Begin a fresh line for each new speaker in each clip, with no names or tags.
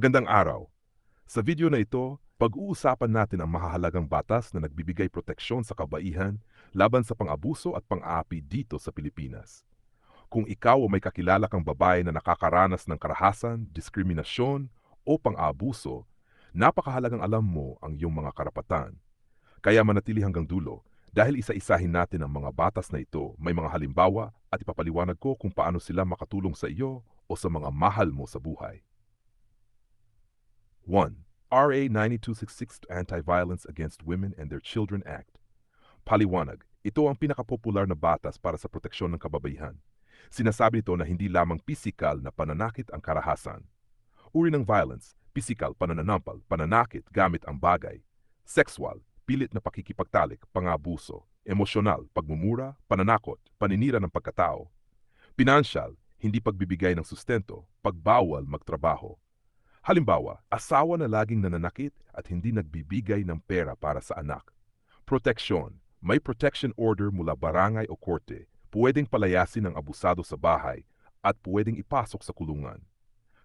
Gandang araw. Sa video na ito, pag-uusapan natin ang mahahalagang batas na nagbibigay proteksyon sa kabaihan laban sa pang-abuso at pang-aapi dito sa Pilipinas. Kung ikaw o may kakilala kang babae na nakakaranas ng karahasan, diskriminasyon o pang-aabuso, napakahalagang alam mo ang iyong mga karapatan. Kaya manatili hanggang dulo dahil isa-isahin natin ang mga batas na ito, may mga halimbawa at ipapaliwanag ko kung paano sila makatulong sa iyo o sa mga mahal mo sa buhay. 1. RA 9266 Anti-Violence Against Women and Their Children Act. Paliwanag, ito ang pinakapopular na batas para sa proteksyon ng kababaihan. Sinasabi nito na hindi lamang pisikal na pananakit ang karahasan. Uri ng violence, pisikal, panananampal, pananakit gamit ang bagay. Sexual, pilit na pakikipagtalik, pangabuso. Emosyonal, pagmumura, pananakot, paninira ng pagkatao. Pinansyal, hindi pagbibigay ng sustento, pagbawal magtrabaho. Halimbawa, asawa na laging nananakit at hindi nagbibigay ng pera para sa anak. Proteksyon, may protection order mula barangay o korte, pwedeng palayasin ang abusado sa bahay at pwedeng ipasok sa kulungan.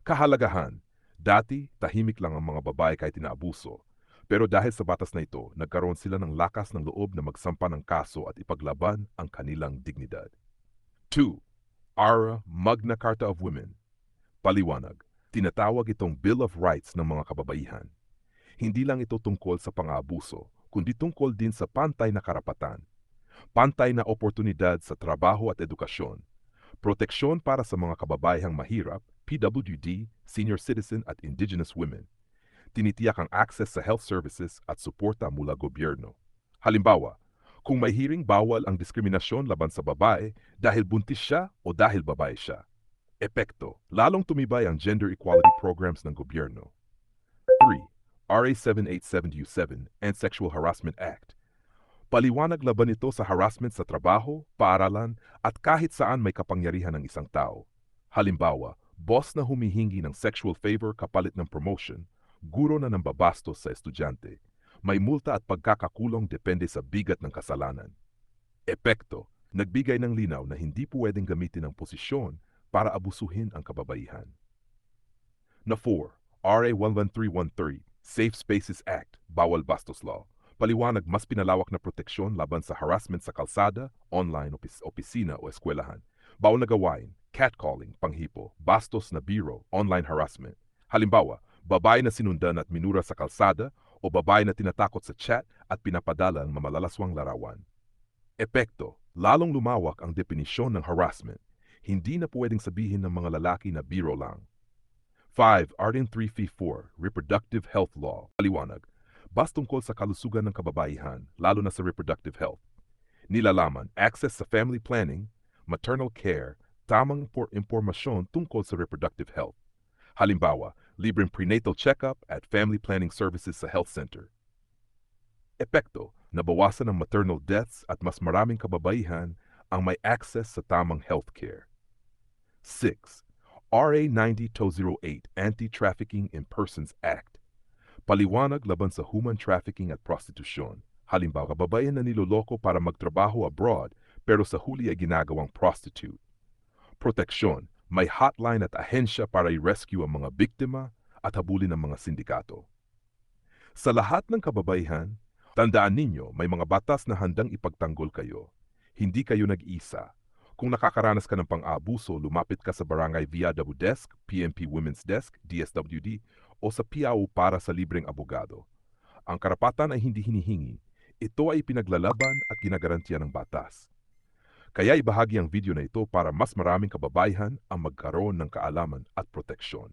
Kahalagahan, dati tahimik lang ang mga babae kahit inaabuso. Pero dahil sa batas na ito, nagkaroon sila ng lakas ng loob na magsampa ng kaso at ipaglaban ang kanilang dignidad. 2. ARA Magna Carta of Women Paliwanag, tinatawag itong Bill of Rights ng mga kababaihan. Hindi lang ito tungkol sa pang-aabuso, kundi tungkol din sa pantay na karapatan, pantay na oportunidad sa trabaho at edukasyon, proteksyon para sa mga kababayang mahirap, PWD, senior citizen at indigenous women, tinitiyak ang access sa health services at suporta mula gobyerno. Halimbawa, kung may hearing bawal ang diskriminasyon laban sa babae dahil buntis siya o dahil babae siya. Epekto, lalong tumibay ang gender equality programs ng gobyerno. 3. RA 7872 and Sexual Harassment Act. Paliwanag laban ito sa harassment sa trabaho, paaralan at kahit saan may kapangyarihan ng isang tao. Halimbawa, boss na humihingi ng sexual favor kapalit ng promotion, guro na ng babastos sa estudyante, may multa at pagkakakulong depende sa bigat ng kasalanan. Epekto, nagbigay ng linaw na hindi pwedeng gamitin ang posisyon para abusuhin ang kababaihan. Na 4. RA 11313, Safe Spaces Act, Bawal Bastos Law. Paliwanag mas pinalawak na proteksyon laban sa harassment sa kalsada, online, opis opisina o eskwelahan. Bawal na gawain, catcalling, panghipo, bastos na biro, online harassment. Halimbawa, babae na sinundan at minura sa kalsada o babae na tinatakot sa chat at pinapadala ang mamalalaswang larawan. Epekto, lalong lumawak ang definisyon ng harassment hindi na pwedeng sabihin ng mga lalaki na biro lang. 5. Arden 354, Reproductive Health Law. Paliwanag, bas tungkol sa kalusugan ng kababaihan, lalo na sa reproductive health. Nilalaman, access sa family planning, maternal care, tamang por impormasyon tungkol sa reproductive health. Halimbawa, libreng prenatal checkup at family planning services sa health center. Epekto, nabawasan ang maternal deaths at mas maraming kababaihan ang may access sa tamang health care. 6. RA 90-08 Anti-Trafficking in Persons Act. Paliwanag laban sa human trafficking at prostitusyon. Halimbawa, kababayan na niloloko para magtrabaho abroad pero sa huli ay ginagawang prostitute. Proteksyon, may hotline at ahensya para i-rescue ang mga biktima at habulin ang mga sindikato. Sa lahat ng kababaihan, tandaan ninyo may mga batas na handang ipagtanggol kayo. Hindi kayo nag-isa. Kung nakakaranas ka ng pang-aabuso, lumapit ka sa barangay VIW Desk, PNP Women's Desk, DSWD, o sa PIAO para sa libreng abogado. Ang karapatan ay hindi hinihingi. Ito ay pinaglalaban at ginagarantiya ng batas. Kaya ibahagi ang video na ito para mas maraming kababaihan ang magkaroon ng kaalaman at proteksyon.